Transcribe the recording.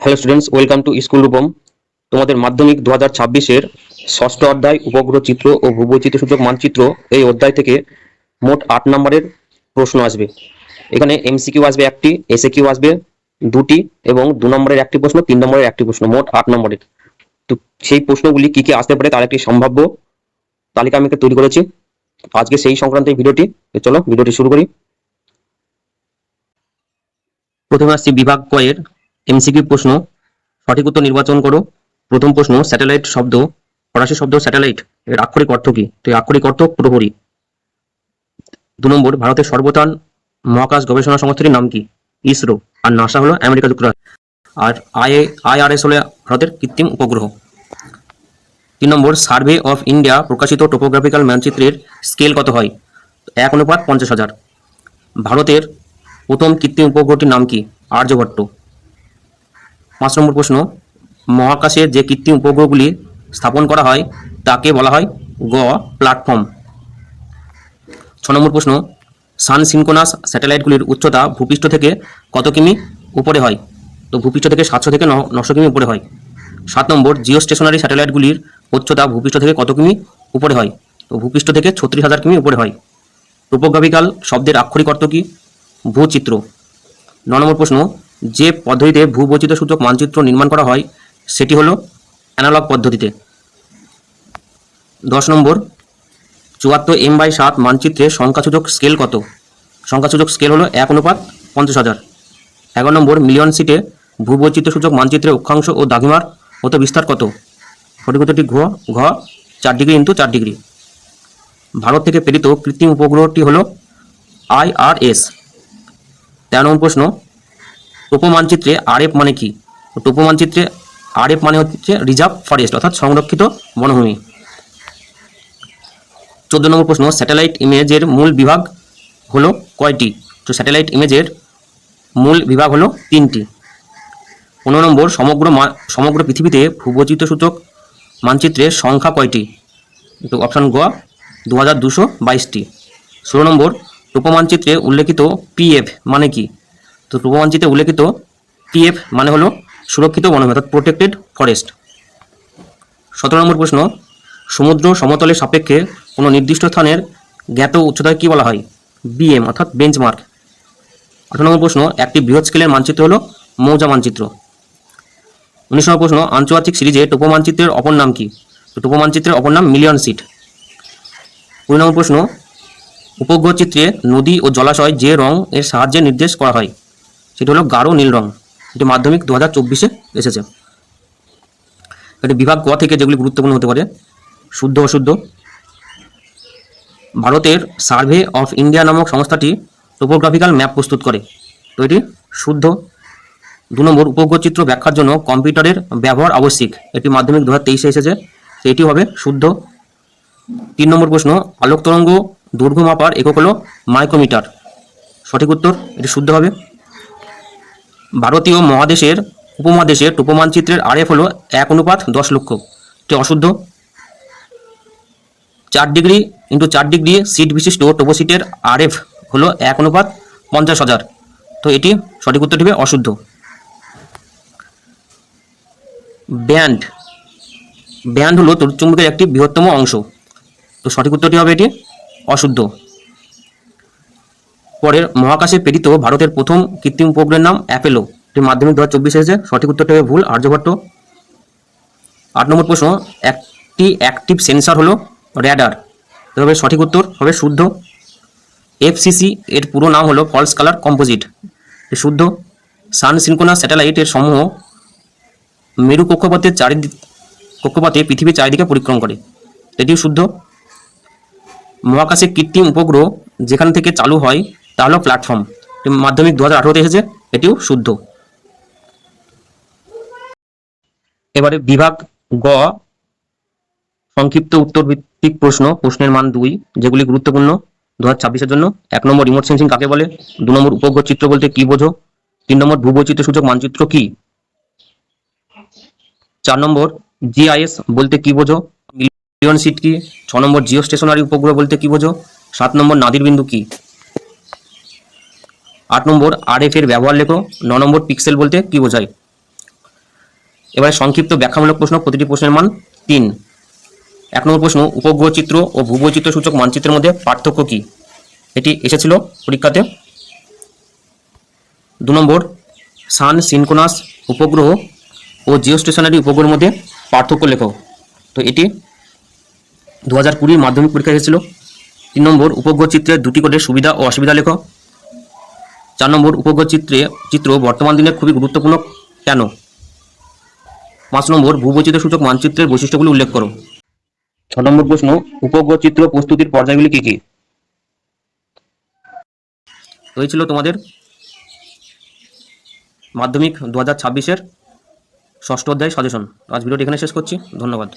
Hello students welcome to school Rupam তোমাদের মাধ্যমিক দু হাজার ছাব্বিশের ষষ্ঠ অধ্যায় উপগ্রহ চিত্র ও ভূবৈচিত্র সূচক মানচিত্র এই অধ্যায় থেকে মোট আট নম্বরের প্রশ্ন আসবে। এখানে এমসিকিউ আসবে একটি এসএ কিউ আসবে দুটি এবং দু নম্বরের একটি প্রশ্ন, তিন নম্বরের একটি প্রশ্ন, মোট আট নম্বরের। তো সেই প্রশ্নগুলি কি কি আসতে পারে তার একটি সম্ভাব্য তালিকা আমি তৈরি করেছি। আজকে সেই সংক্রান্ত ভিডিওটি চলো ভিডিওটি শুরু করি। প্রথমে আসছি বিভাগ কয়ের। এমসিকিউ প্রশ্ন, সঠিক উত্তর নির্বাচন করো। প্রথম প্রশ্ন, স্যাটেলাইট শব্দ, ফরাসি শব্দ স্যাটেলাইট, এর আক্ষরিক অর্থ কি? তো আক্ষরিক অর্থ প্রহরী। দু নম্বর, ভারতের সর্বতান মহাকাশ গবেষণা সংস্থাটির নাম কি? ইসরো। আর নাসা হলো আমেরিকা যুক্তরাষ্ট্র। আর আই, আইআরএস হলো ভারতের কৃত্রিম উপগ্রহ। তিন নম্বর, সার্ভে অফ ইন্ডিয়া প্রকাশিত টোপোগ্রাফিক্যাল মানচিত্রের স্কেল কত হয়? এক অনুপাত পঞ্চাশ হাজার। ভারতের প্রথম কৃত্রিম উপগ্রহটির নাম কি? আর্যভট্ট। পাঁচ নম্বর প্রশ্ন, মহাকাশে যে কৃত্রিম উপগ্রহগুলি স্থাপন করা হয়, তাকে বলা হয় গ প্ল্যাটফর্ম। ছ নম্বর প্রশ্ন, সান সিনকোনাস স্যাটেলাইটগুলির উচ্চতা ভূপৃষ্ঠ থেকে কত কিমি উপরে হয়? তো ভূপৃষ্ঠ থেকে সাতশো থেকে নশো কিমি উপরে হয়। সাত নম্বর জিও স্টেশনারি স্যাটেলাইটগুলির উচ্চতা ভূপৃষ্ঠ থেকে কত কিমি উপরে হয়? তো ভূপৃষ্ঠ থেকে ছত্রিশ হাজার কিমি উপরে হয়। টোপোগ্রাফিক্যাল শব্দের আক্ষরিক অর্থ কি? ভূচিত্র। ন নম্বর প্রশ্ন যে পদ্ধতিতে ভূবৈচিত্র সূচক মানচিত্র নির্মাণ করা হয়, সেটি হলো অ্যানালগ পদ্ধতিতে। দশ নম্বর, চুয়াত্তর এম বাই সাত মানচিত্রে সংখ্যাসূচক স্কেল কত? সংখ্যাসূচক স্কেল হলো এক অনুপাত পঞ্চাশ হাজার। এগারো নম্বর মিলিয়ন সিটে ভূবৈচিত্র সূচক মানচিত্রের অক্ষাংশ ও দাগিমার মতো বিস্তার কত? উত্তরটি ঘ ঘ, চার ডিগ্রি ইন্টু চার ডিগ্রি। ভারত থেকে প্রেরিত কৃত্রিম উপগ্রহটি হলো আইআরএস তেরো নম্বর প্রশ্ন টোপো মানচিত্রে আরএফ মানে কি? টোপো মানচিত্রে আরএফ মানে হচ্ছে রিজার্ভ ফরেস্ট, অর্থাৎ সংরক্ষিত বনভূমি। চোদ্দ নম্বর প্রশ্ন, স্যাটেলাইট ইমেজের মূল বিভাগ হলো কয়টি? তো স্যাটেলাইট ইমেজের মূল বিভাগ হলো তিনটি। পনেরো নম্বর, সমগ্র সমগ্র পৃথিবীতে ভূবৈচিত্র সূচক মানচিত্রের সংখ্যা কয়টি? তো অপশান গ দু হাজার দুশো বাইশটি। ষোলো নম্বর, টোপো মানচিত্রে উল্লেখিত পিএফ মানে কি? তো টোপো মানচিত্রে উল্লেখিত পিএফ মানে হলো সুরক্ষিত বনভূমি অর্থাৎ প্রোটেক্টেড ফরেস্ট সতেরো নম্বর প্রশ্ন, সমুদ্র সমতলের সাপেক্ষে কোনো নির্দিষ্ট স্থানের জ্ঞাত উচ্চতাকে কী বলা হয়? বিএম অর্থাৎ বেঞ্চমার্ক আঠারো নম্বর প্রশ্ন, একটি বৃহৎ স্কেলের মানচিত্র হলো মৌজা মানচিত্র। উনিশ নম্বর প্রশ্ন, আন্তর্জাতিক সিরিজে টোপো মানচিত্রের অপর নাম কি? তো টোপো মানচিত্রের অপর নাম মিলিয়ন সিট। কুড়ি নম্বর প্রশ্ন, উপগ্রহ চিত্রে নদী ও জলাশয় যে রং এর সাহায্যে নির্দেশ করা হয়? সেটি হলো গাঢ় নীল রং। এটি মাধ্যমিক দু হাজার চব্বিশে এসেছে। এটি বিভাগ ক থেকে যেগুলি গুরুত্বপূর্ণ হতে পারে, শুদ্ধ, অশুদ্ধ। ভারতের সার্ভে অফ ইন্ডিয়া নামক সংস্থাটি টোপোগ্রাফিক্যাল ম্যাপ প্রস্তুত করে। তো এটি শুদ্ধ। দু নম্বর উপগ্রহ চিত্র ব্যাখ্যার জন্য কম্পিউটারের ব্যবহার আবশ্যিক। এটি মাধ্যমিক দু হাজার তেইশে এসেছে এটি হবে শুদ্ধ। তিন নম্বর প্রশ্ন, আলোক তরঙ্গ দৈর্ঘ্য মাপার একক হলো মাইক্রোমিটার। সঠিক উত্তর, এটি শুদ্ধ হবে। ভারতীয় মহাদেশের উপমহাদেশের টোপোমানচিত্রের আরএফ হলো এক অনুপাত দশ লক্ষ। এটি অশুদ্ধ? চার ডিগ্রি ইন্টু চার ডিগ্রি সিট বিশিষ্ট টোপোসিটের আরএফ হলো এক অনুপাত পঞ্চাশ হাজার। তো এটি সঠিক উত্তরটি হবে অশুদ্ধ। ব্যান্ড। ব্যান্ড হলো তড়িৎচুম্বকের একটি বৃহত্তম অংশ। তো সঠিক উত্তরটি হবে এটি অশুদ্ধ। পরের মহাকাশে প্রেরিত ভারতের প্রথম কৃত্রিম উপগ্রহের নাম অ্যাপেলো। এটি মাধ্যমিক দু হাজার চব্বিশে সঠিক উত্তরটি হবে ভুল আর্যভট্ট আট নম্বর প্রশ্ন, একটি অ্যাক্টিভ সেন্সার হলো র্যাডার। তবে সঠিক উত্তর হবে শুদ্ধ। এফসিসি, এর পুরো নাম হলো ফলস কালার কম্পোজিট। শুদ্ধ। সান সিনকোনা স্যাটেলাইটের সমূহ মেরু কক্ষপথের চারিদিক কক্ষপথে পৃথিবীর চারিদিকে পরিক্রম করে। এটিও শুদ্ধ। মহাকাশে কৃত্রিম উপগ্রহ যেখান থেকে চালু হয় তা হলো প্ল্যাটফর্ম মাধ্যমিক দু হাজার এসেছে, এটিও শুদ্ধ। এবারে বিভাগ গ, সংক্ষিপ্ত উত্তর ভিত্তিক প্রশ্ন, প্রশ্নের মান দুই, যেগুলি গুরুত্বপূর্ণ দু হাজার জন্য। এক নম্বর রিমোট সেন্সিং কাকে বলে? দু নম্বর উপগ্রহ চিত্র বলতে কি বোঝো? তিন নম্বর ভূবৈচিত্র সূচক মানচিত্র কি? চার নম্বর জিআইএস বলতে কি বোঝো? মিলিয়ন সিট কি? ছ নম্বর জিও স্টেশনারি উপগ্রহ বলতে কি বোঝো? সাত নম্বর নাদির বিন্দু কি? আট নম্বর আরএফ এর ব্যবহার লেখো, ন নম্বর পিক্সেল বলতে কি বোঝায়? এবারে সংক্ষিপ্ত ব্যাখ্যামূলক প্রশ্ন, প্রতিটি প্রশ্নের মান তিন। এক নম্বর প্রশ্ন, উপগ্রহ চিত্র ও ভূবৈচিত্র সূচক মানচিত্রের মধ্যে পার্থক্য কী? এটি এসেছিল পরীক্ষাতে। দু নম্বর, সান সিনকোনাস উপগ্রহ ও জিও স্টেশনারি উপগ্রহের মধ্যে পার্থক্য লেখো। তো এটি দু হাজার কুড়ির মাধ্যমিক পরীক্ষা এসেছিল। তিন নম্বর, উপগ্রহ চিত্রের দুটি কোডের সুবিধা ও অসুবিধা লেখো। চার নম্বর উপগ্রহ চিত্রে চিত্র বর্তমান দিনে খুবই গুরুত্বপূর্ণ। কেন? পাঁচ নম্বর ভূবৈচিত্র সূচক মানচিত্রের বৈশিষ্ট্যগুলি উল্লেখ করো। ছ নম্বর প্রশ্ন উপগ্রহ চিত্র প্রস্তুতির পর্যায়গুলি কী কী? হয়েছিল তোমাদের মাধ্যমিক দু হাজার ছাব্বিশের ষষ্ঠ অধ্যায় সাজেশন আজ ভিডিওটি এখানে শেষ করছি। ধন্যবাদ।